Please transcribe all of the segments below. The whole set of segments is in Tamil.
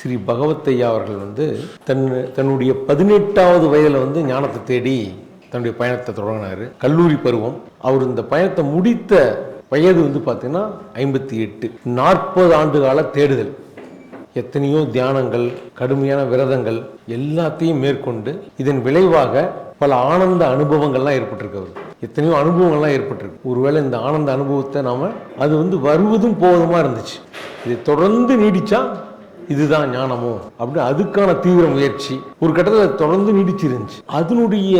ஸ்ரீ பகவத்தையா அவர்கள் வந்து தன் தன்னுடைய பதினெட்டாவது வயதில் வந்து ஞானத்தை தேடி தன்னுடைய பயணத்தை தொடங்கினார். கல்லூரி பருவம். அவர் இந்த பயணத்தை முடித்த வயது வந்து பார்த்தீங்கன்னா ஐம்பத்தி எட்டு. நாற்பது ஆண்டு கால தேடுதல். எத்தனையோ தியானங்கள் கடுமையான விரதங்கள் எல்லாத்தையும் மேற்கொண்டு இதன் விளைவாக பல ஆனந்த அனுபவங்கள்லாம் ஏற்பட்டிருக்கு எத்தனையோ அனுபவங்கள்லாம் ஏற்பட்டிருக்கு. ஒருவேளை இந்த ஆனந்த அனுபவத்தை நாம் அது வந்து வருவதும் போவதுமாக இருந்துச்சு. இது தொடர்ந்து நீடித்தா இதுதான் ஞானமோ? அப்படின்னு அதுக்கான தீவிர முயற்சி. ஒரு கட்டத்தில் தொடர்ந்து நீடிச்சிருந்துச்சு. அதனுடைய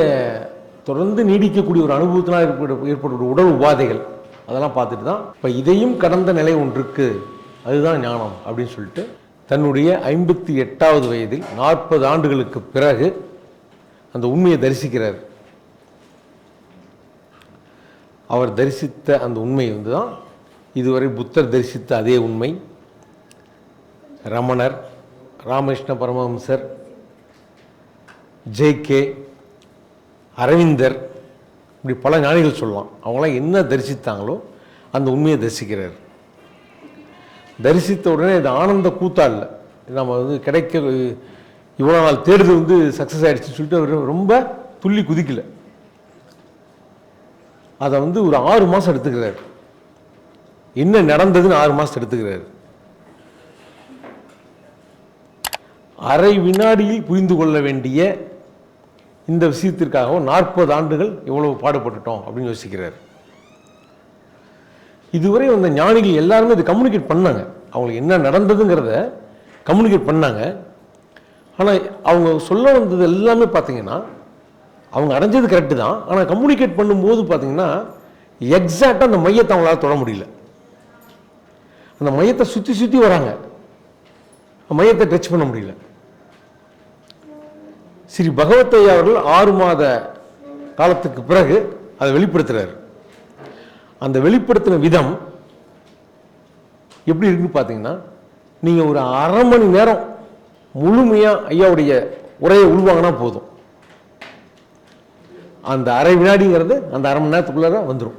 தொடர்ந்து நீடிக்கக்கூடிய ஒரு அனுபவத்தினால் ஏற்பட ஏற்பட்ட உடல் உபாதைகள் அதெல்லாம் பார்த்துட்டு தான் இப்போ இதையும் கடந்த நிலை ஒன்று இருக்குது அதுதான் ஞானம் அப்படின்னு சொல்லிட்டு தன்னுடைய ஐம்பத்தி எட்டாவது வயதில் நாற்பது ஆண்டுகளுக்கு பிறகு அந்த உண்மையை தரிசிக்கிறார். அவர் தரிசித்த அந்த உண்மை வந்து தான் இதுவரை புத்தர் தரிசித்த அதே உண்மை. ரமணர் ராமகிருஷ்ண பரமஹம்சர் ஜேகே அரவிந்தர் இப்படி பல ஞானிகள் சொல்லலாம். அவங்களாம் என்ன தரிசித்தாங்களோ அந்த உண்மையை தரிசிக்கிறார். தரிசித்த உடனே இது ஆனந்த கூத்தா இல்லை. நம்ம வந்து கிடைக்க இவ்வளோ நாள் தேடுதல் வந்து சக்ஸஸ் ஆகிடுச்சுன்னு சொல்லிட்டு அவர் ரொம்ப துள்ளி குதிக்கல. அதை வந்து ஒரு ஆறு மாதம் எடுத்துக்கிறார். என்ன நடந்ததுன்னு ஆறு மாதம் எடுத்துக்கிறார். அரை வினாடியில் புரிந்து கொள்ள வேண்டிய இந்த விஷயத்திற்காகவும் நாற்பது ஆண்டுகள் இவ்வளவு பாடுபட்டுட்டோம் அப்படின்னு யோசிக்கிறார். இதுவரை வந்த ஞானிகள் எல்லாருமே இது கம்யூனிகேட் பண்ணாங்க. அவங்களுக்கு என்ன நடந்ததுங்கிறத கம்யூனிகேட் பண்ணாங்க. ஆனால் அவங்க சொல்ல வந்தது எல்லாமே பார்த்தீங்கன்னா அவங்க அடைஞ்சது கரெக்டு தான். ஆனால் கம்யூனிகேட் பண்ணும்போது பார்த்தீங்கன்னா எக்ஸாக்டாக அந்த மையத்தை அவங்களால தொட முடியல. அந்த மையத்தை சுற்றி சுற்றி வராங்க. மையத்தை டச் பண்ண முடியல. ஸ்ரீ பகவத்தையா அவர்கள் ஆறு மாத காலத்துக்கு பிறகு அதை வெளிப்படுத்துறாரு. அந்த வெளிப்படுத்தின விதம் எப்படி இருக்குன்னு பார்த்தீங்கன்னா நீங்கள் ஒரு அரை மணி நேரம் முழுமையாக ஐயாவுடைய உரையை உள்வாங்கினா போதும். அந்த அரை வினாடிங்கிறது அந்த அரை மணி நேரத்துக்குள்ளார வந்துடும்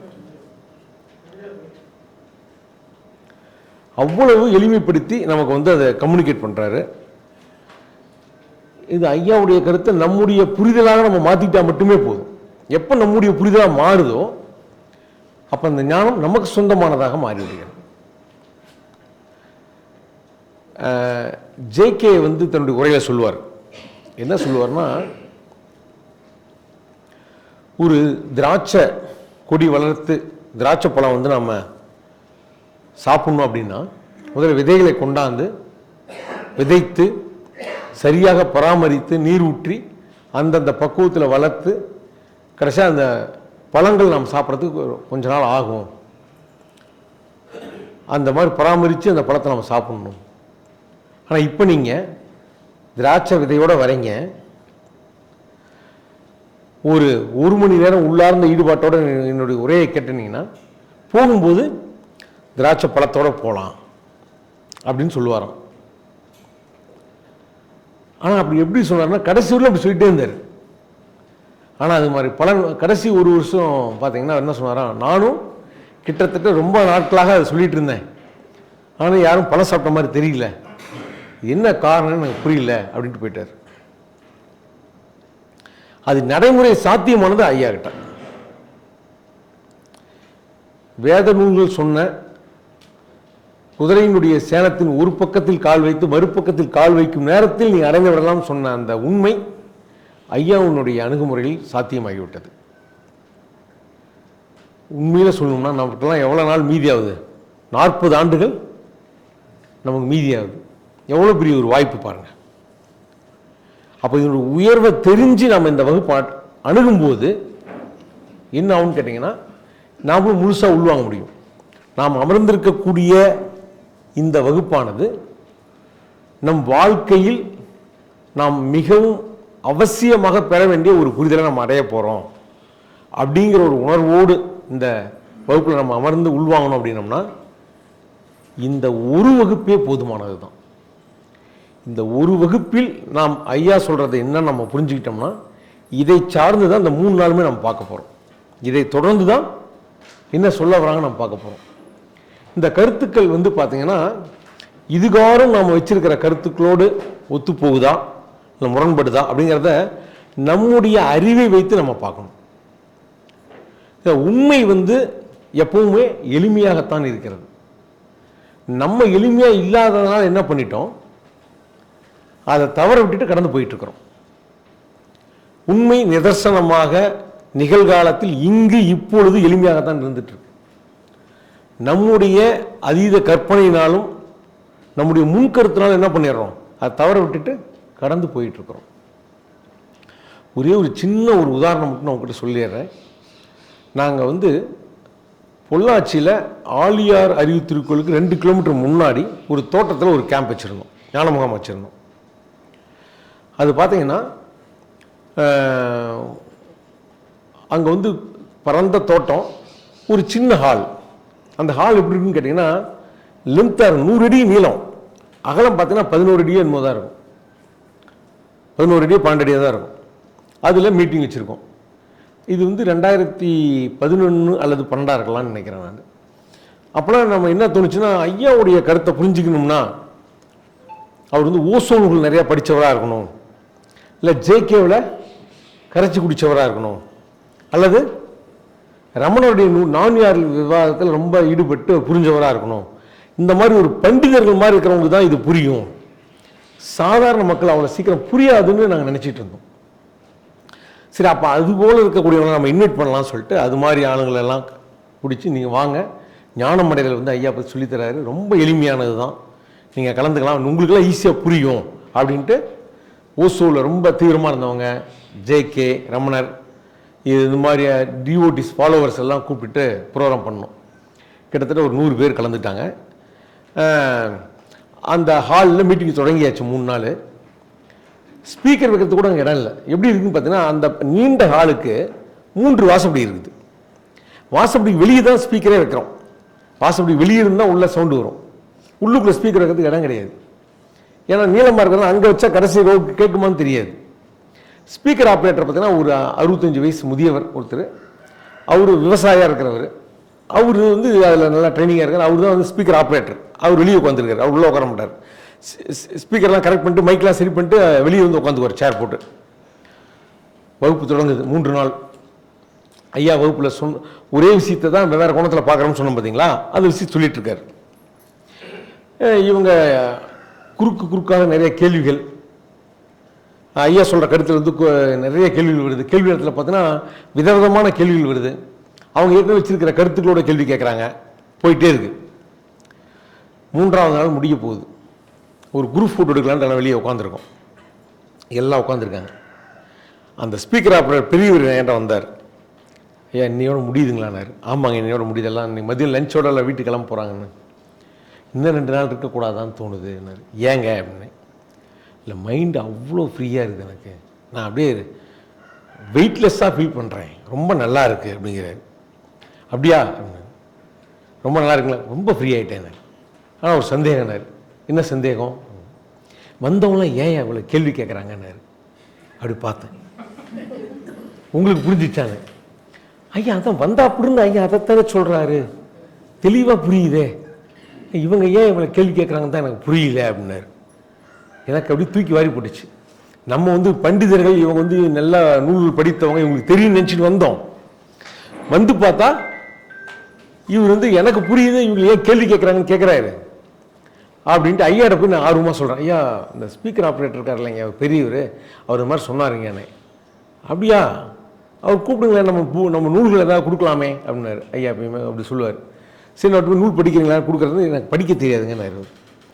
அவ்வளவு எளிமைப்படுத்தி நமக்கு வந்து அதை கம்யூனிகேட் பண்ணுறாரு இது ஐயாவுடைய கருத்தை நம்முடைய புரிதலாக நம்ம மாற்றிக்கிட்டால் மட்டுமே போதும். எப்போ நம்முடைய புரிதலாக மாறுதோ அப்போ அந்த ஞானம் நமக்கு சொந்தமானதாக மாறிவிடுகிறது. ஜேகே வந்து தன்னுடைய உரையில் சொல்லுவார். என்ன சொல்லுவார்னா ஒரு திராட்சை கொடி வளர்த்து திராட்சை பழம் வந்து நம்ம சாப்பிட்ணும் அப்படின்னா முதல்ல விதைகளை கொண்டாந்து விதைத்து சரியாக பராமரித்து நீர் ஊற்றி அந்தந்த பக்குவத்தில் வளர்த்து கடைசியாக அந்த பழங்கள் நாம் சாப்பிட்றதுக்கு கொஞ்ச நாள் ஆகும். அந்த மாதிரி பராமரித்து அந்த பழத்தை நம்ம சாப்பிடணும். ஆனால் இப்போ நீங்கள் திராட்சை விதையோட வரீங்க. ஒரு ஒரு மணி நேரம் உள்ளார்ந்த ஈடுபாட்டோடு என்னுடைய உரையை கேட்டுனீங்கன்னா போகும்போது திராட்சை பழத்தோடு போகலாம் அப்படின்னு சொல்லுவாராம். ஆனால் அப்படி எப்படி சொன்னார்னா கடைசி ஊரில் அப்படி சொல்லிட்டே இருந்தார். ஆனால் அது மாதிரி பல கடைசி ஒரு வருஷம் பார்த்தீங்கன்னா என்ன சொன்னாராம் நானும் கிட்டத்தட்ட ரொம்ப நாட்களாக அதை சொல்லிட்டு இருந்தேன். ஆனால் யாரும் பழம் சாப்பிட்ட மாதிரி தெரியல. என்ன காரணம்னு எனக்கு புரியல அப்படின்ட்டு போயிட்டார். அது நடைமுறை சாத்தியமானது ஐயா கிட்ட. வேத நூல்கள் சொன்ன குதிரையினுடைய சேனத்தின் ஒரு பக்கத்தில் கால் வைத்து மறுபக்கத்தில் கால் வைக்கும் நேரத்தில் நீ அடைந்து விடலாம் சொன்ன அந்த உண்மை ஐயாவுனுடைய அணுகுமுறையில் சாத்தியமாகிவிட்டது. உண்மையில் சொல்லணும்னா நமக்கெல்லாம் எவ்வளோ நாள் மீதியாகுது நாற்பது ஆண்டுகள் நமக்கு மீதியாகுது எவ்வளோ பெரிய ஒரு வாய்ப்பு பாருங்கள் அப்போ இதனுடைய உயர்வை தெரிஞ்சு நம்ம இந்த வகுப்பு அணுகும்போது என்ன ஆகும்னு கேட்டிங்கன்னா நாமளும் முழுசாக உள்வாங்க முடியும். நாம் அமர்ந்திருக்கக்கூடிய இந்த வகுப்பானது நம் வாழ்க்கையில் நாம் மிகவும் அவசியமாக பெற வேண்டிய ஒரு புரிதலை நம்ம அடைய போகிறோம் அப்படிங்கிற ஒரு உணர்வோடு இந்த வகுப்பில் நம்ம அமர்ந்து உள்வாங்கணும் அப்படின்னம்னா இந்த ஒரு வகுப்பே போதுமானது தான் இந்த ஒரு வகுப்பில் நாம் ஐயா சொல்கிறத என்ன நம்ம புரிஞ்சுக்கிட்டோம்னா இதை சார்ந்து தான் இந்த மூணு நாளுமே நம்ம பார்க்க போகிறோம் இதை தொடர்ந்து தான் என்ன சொல்ல வராங்க நம்ம பார்க்க போகிறோம் இந்த கருத்துக்கள் வந்து பார்த்தீங்கன்னா இதுகாரும் நாம் வச்சிருக்கிற கருத்துக்களோடு ஒத்து போகுதா இல்லை முரண்படுதா? அப்படிங்கிறத நம்முடைய அறிவை வைத்து நம்ம பார்க்கணும். உண்மை வந்து எப்பவுமே எளிமையாகத்தான் இருக்கிறது. நம்ம எளிமையாக இல்லாததுனால என்ன பண்ணிட்டோம்? அதை தவற விட்டுட்டு கடந்து போயிட்டு இருக்கிறோம் உண்மை நிதர்சனமாக நிகழ்காலத்தில் இங்கு இப்பொழுது எளிமையாகத்தான் இருந்துட்டு இருக்கு நம்முடைய அதீத கற்பனையினாலும் நம்முடைய முன்கருத்தினாலும் என்ன பண்ணிடுறோம்? அதை தவற விட்டுட்டு கடந்து போயிட்டுருக்குறோம். ஒரே ஒரு சின்ன ஒரு உதாரணம் மட்டும் நான் உங்ககிட்ட சொல்லிடுறேன். நாங்கள் வந்து பொள்ளாச்சியில் ஆழியார் அறிவு திருக்கோளுக்கு ரெண்டு கிலோமீட்டர் முன்னாடி ஒரு தோட்டத்தில் ஒரு கேம்ப் வச்சுருந்தோம். ஞான முகாம் வச்சுருந்தோம். அது பார்த்தீங்கன்னா அங்கே வந்து பரந்த தோட்டம் ஒரு சின்ன ஹால் அந்த ஹால் எப்படி இருக்குன்னு கேட்டிங்கன்னா லென்த்தாக நூறு அடி நீளம். அகலம் பார்த்தீங்கன்னா பதினோரு அடியே என்னமோ தான் இருக்கும். பதினோரு அடியோ பன்னெண்டு அடியாக தான் இருக்கும். அதில் மீட்டிங் வச்சுருக்கோம். இது வந்து ரெண்டாயிரத்தி பதினொன்று அல்லது பன்னெண்டாக இருக்கலாம்னு நினைக்கிறேன் நான். அப்போலாம் நம்ம என்ன தோணுச்சுன்னா ஐயாவுடைய கருத்தை புரிஞ்சுக்கணும்னா அவர் வந்து ஓசோன்கள் நிறையா படித்தவராக இருக்கணும். இல்லை ஜேகேவில் கரைச்சி குடித்தவராக இருக்கணும். அல்லது ரமணருடைய நூ நான்யார் விவாதத்தில் ரொம்ப ஈடுபட்டு புரிஞ்சவராக இருக்கணும். இந்த மாதிரி ஒரு பண்டிதர்கள் மாதிரி இருக்கிறவங்களுக்கு தான் இது புரியும். சாதாரண மக்கள் அவ்வளோ சீக்கிரம் புரியாதுன்னு நாங்கள் நினச்சிட்டு இருந்தோம். சரி அப்போ அது போல் இருக்கக்கூடியவங்களை நம்ம இன்வைட் பண்ணலாம்னு சொல்லிட்டு அது மாதிரி ஆளுங்களெல்லாம் பிடிச்சி நீங்கள் வாங்க. ஞானமடைகள் வந்து ஐயா பற்றி சொல்லித்தராரு ரொம்ப எளிமையானது தான். நீங்கள் கலந்துக்கலாம். உங்களுக்கெல்லாம் ஈஸியாக புரியும். அப்படின்ட்டு ஓசோவில் ரொம்ப தீவிரமாக இருந்தவங்க ஜேகே ரமணர் இது இந்த மாதிரி டிஓடிஸ் ஃபாலோவர்ஸ் எல்லாம் கூப்பிட்டு ப்ரோக்ராம் பண்ணோம். கிட்டத்தட்ட ஒரு நூறு பேர் கலந்துட்டாங்க. அந்த ஹாலில் மீட்டிங் தொடங்கியாச்சு மூணு நாள். ஸ்பீக்கர் வைக்கிறது கூட அங்கே இடம் இல்லை. எப்படி இருக்குன்னு பார்த்தீங்கன்னா அந்த நீண்ட ஹாலுக்கு மூன்று வாசப்படி இருக்குது. வாசப்படி வெளியே தான் ஸ்பீக்கரே வைக்கிறோம். வாசப்படி வெளியே இருந்தால் உள்ளே சவுண்டு வரும். உள்ளுக்குள்ளே ஸ்பீக்கர் வைக்கிறதுக்கு இடம் கிடையாது. ஏன்னா நீளமாக இருக்கிறது அங்கே வச்சா கடைசி ரோ கேட்குமான்னு தெரியாது. ஸ்பீக்கர் ஆப்ரேட்டர் பார்த்தீங்கன்னா ஒரு அறுபத்தஞ்சு வயசு முதியவர் ஒருத்தர். அவர் விவசாயியாக இருக்கிறவர். அவர் வந்து அதில் நல்லா ட்ரைனிங்காக இருக்கார். அவர் தான் வந்து ஸ்பீக்கர் ஆப்ரேட்டர் அவர் வெளியே உட்காந்துருக்காரு அவர் உள்ளே உட்கார மாட்டார். ஸ்பீக்கர்லாம் கரெக்ட் பண்ணிட்டு மைக்லாம் சரி பண்ணிட்டு வெளியே வந்து உட்காந்துக்குவார் சேர் போட்டு. வகுப்பு தொடங்குது. மூன்று நாள். ஐயா வகுப்பில் சொன்ன ஒரே விஷயத்தை தான் வெவ்வேறு கோணத்தில் பார்க்குறோம்னு சொன்னோம் பார்த்தீங்களா? அது விஷயம் சொல்லிகிட்ருக்கார் இவங்க குறுக்கு குறுக்காக நிறைய கேள்விகள் ஐயா சொல்கிற கருத்தில் வந்து நிறைய கேள்விகள் வருது. கேள்வி இடத்துல பார்த்தீங்கன்னா விதவிதமான கேள்விகள் வருது. அவங்க ஏற்கனவே வச்சிருக்கிற கருத்துக்களோட கேள்வி கேட்குறாங்க போயிட்டே இருக்கு. மூன்றாவது நாள் முடிய போகுது. ஒரு குரூப் ஃபோட்டோ எடுக்கலான்ட்டு நான் வெளியே உட்காந்துருக்கோம் எல்லாம் உட்காந்துருக்காங்க அந்த ஸ்பீக்கர் ஆப்ரேட்டர் பெரியவர் என்கிட்ட வந்தார். ஐயா இன்னையோட முடியுதுங்களான்னாரு ஆமாங்க இன்னையோட முடியுதெல்லாம் இன்னைக்கு மதியம் லஞ்சோட எல்லாம் வீட்டுக்கு கிளம்ப போகிறாங்கன்னு இன்னும் ரெண்டு நாள் இருக்கக்கூடாதான்னு தோணுதுன்னாரு ஏங்க? அப்படின்னு. இல்லை மைண்டு அவ்வளோ ஃப்ரீயாக இருக்குது எனக்கு. நான் அப்படியே வெயிட்லெஸ்ஸாக ஃபீல் பண்ணுறேன் ரொம்ப நல்லா இருக்குது அப்படிங்கிறாரு அப்படியா? ரொம்ப நல்லா இருக்குங்களா? ரொம்ப ஃப்ரீ ஆகிட்டேன் ஆனால் ஒரு சந்தேகம்னார் என்ன சந்தேகம்? வந்தவங்களாம் ஏன் இவ்வளோ கேள்வி கேட்குறாங்கன்னாரு அப்படி பார்த்தேன். உங்களுக்கு புரிஞ்சிச்சானே ஐயா அதான் வந்தா அப்படின்னு ஐயா அதைத்தானே சொல்கிறாரு தெளிவாக புரியுதே. இவங்க ஏன் இவ்வளோ கேள்வி கேட்குறாங்கன்னு தான் எனக்கு புரியல அப்படின்னாரு. எனக்கு அப்படி தூக்கி வாரி போட்டுச்சு. நம்ம வந்து பண்டிதர்கள் இவங்க வந்து நல்லா நூல் படித்தவங்க இவங்களுக்கு தெரியும் நினச்சிட்டு வந்தோம். வந்து பார்த்தா இவர் வந்து எனக்கு புரியுது இவங்க ஏன் கேள்வி கேட்குறாங்கன்னு கேட்குறாரு அப்படின்ட்டு ஐயாட்ட போய் நான் ஆர்வமாக சொல்கிறேன் ஐயா இந்த ஸ்பீக்கர் ஆப்ரேட்டர் இருக்கார் இல்லைங்க பெரியவர். அவர் மாதிரி சொன்னாருங்க என்னை. அப்படியா? அவர் கூப்பிடுங்களேன் நம்ம பூ நம்ம நூல்கள் ஏதாவது கொடுக்கலாமே அப்படின்னாரு. ஐயா எப்பயுமே அப்படி சொல்லுவார். சரி நான் நூல் படிக்கிறீங்களா? கொடுக்குறது எனக்கு படிக்க தெரியாதுங்க நான்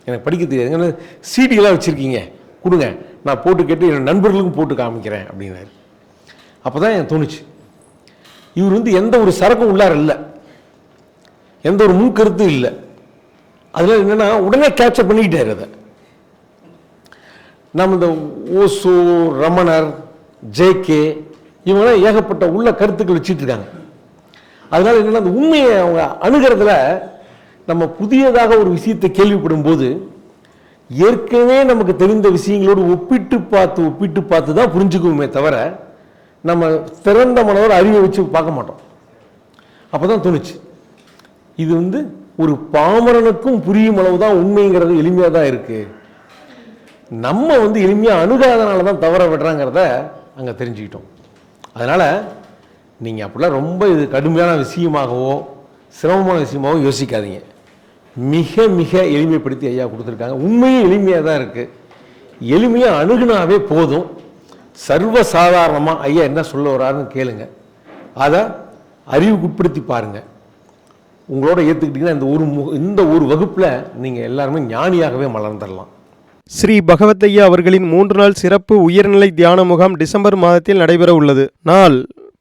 எனக்கு படிக்க தெரியாதுங்க சீடியெல்லாம் வச்சுருக்கீங்க. கொடுங்க. நான் போட்டு கேட்டு என் நண்பர்களுக்கும் போட்டு காமிக்கிறேன் அப்படின்னாரு. அப்போ தான் எனக்கு தோணுச்சு. இவர் வந்து எந்த ஒரு சரக்கும் உள்ளார இல்லை. எந்த ஒரு முன்கருத்தும் இல்லை. அதில் என்னென்னா உடனே கேப்சர் பண்ணிக்கிட்டார் அதை. நம்ம இந்த ஓசோ ரமணர் ஜேகே இவங்கெல்லாம் ஏகப்பட்ட உள்ள கருத்துக்கள் வச்சுட்டு இருக்காங்க. அதனால என்னென்னா அந்த உண்மையை அவங்க அணுகிறதுல நம்ம புதியதாக ஒரு விஷயத்தை கேள்விப்படும் போது ஏற்கனவே நமக்கு தெரிந்த விஷயங்களோடு ஒப்பிட்டு பார்த்து ஒப்பிட்டு பார்த்து தான் புரிஞ்சுக்குவோமே தவிர நம்ம திறந்த மனதோட அறிவை வச்சு பார்க்க மாட்டோம். அப்போ தான் தோணுச்சு. இது வந்து ஒரு பாமரனுக்கும் புரியும் அளவு தான் உண்மைங்கிறது எளிமையாக தான் இருக்குது நம்ம வந்து எளிமையாக அணுகாதனால தான் தவற விடுறாங்கிறத அங்கே தெரிஞ்சுக்கிட்டோம். அதனால் நீங்கள் அப்படிலாம் ரொம்ப இது கடுமையான விஷயமாகவோ சிரமமான விஷயமாகவும் யோசிக்காதீங்க. மிக மிக எளிமைப்படுத்தி ஐயா கொடுத்துருக்காங்க. உண்மையும் எளிமையாக தான் இருக்குது எளிமையாக அணுகுனாவே போதும். சர்வ சாதாரணமாக ஐயா என்ன சொல்ல வர்றாருன்னு கேளுங்க. அதை அறிவுக்குட்படுத்தி பாருங்கள் உங்களோட ஏற்றுக்கிட்டிங்கன்னா இந்த ஒரு மு இந்த ஒரு வகுப்பில் நீங்கள் எல்லாருமே ஞானியாகவே மலர்ந்துடலாம் ஸ்ரீ பகவத்தையா அவர்களின் மூன்று நாள் சிறப்பு உயர்நிலை தியான முகாம் டிசம்பர் மாதத்தில் நடைபெற உள்ளது நாள்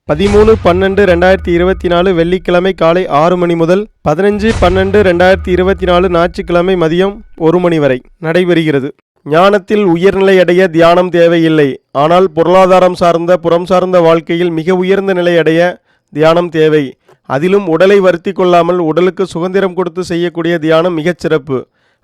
பதிமூணு பன்னெண்டு ரெண்டாயிரத்தி இருபத்தி நாலு வெள்ளிக்கிழமை காலை ஆறு மணி முதல் பதினஞ்சு பன்னெண்டு ரெண்டாயிரத்தி இருபத்தி நாலு ஞாயிற்றுக்கிழமை மதியம் ஒரு மணி வரை நடைபெறுகிறது. ஞானத்தில் உயர்நிலை அடைய தியானம் தேவையில்லை. ஆனால் பொருளாதாரம் சார்ந்த புறம் சார்ந்த வாழ்க்கையில் மிக உயர்ந்த நிலை அடைய தியானம் தேவை. அதிலும் உடலை வருத்தி கொள்ளாமல் உடலுக்கு சுதந்திரம் கொடுத்து செய்யக்கூடிய தியானம் மிகச் சிறப்பு.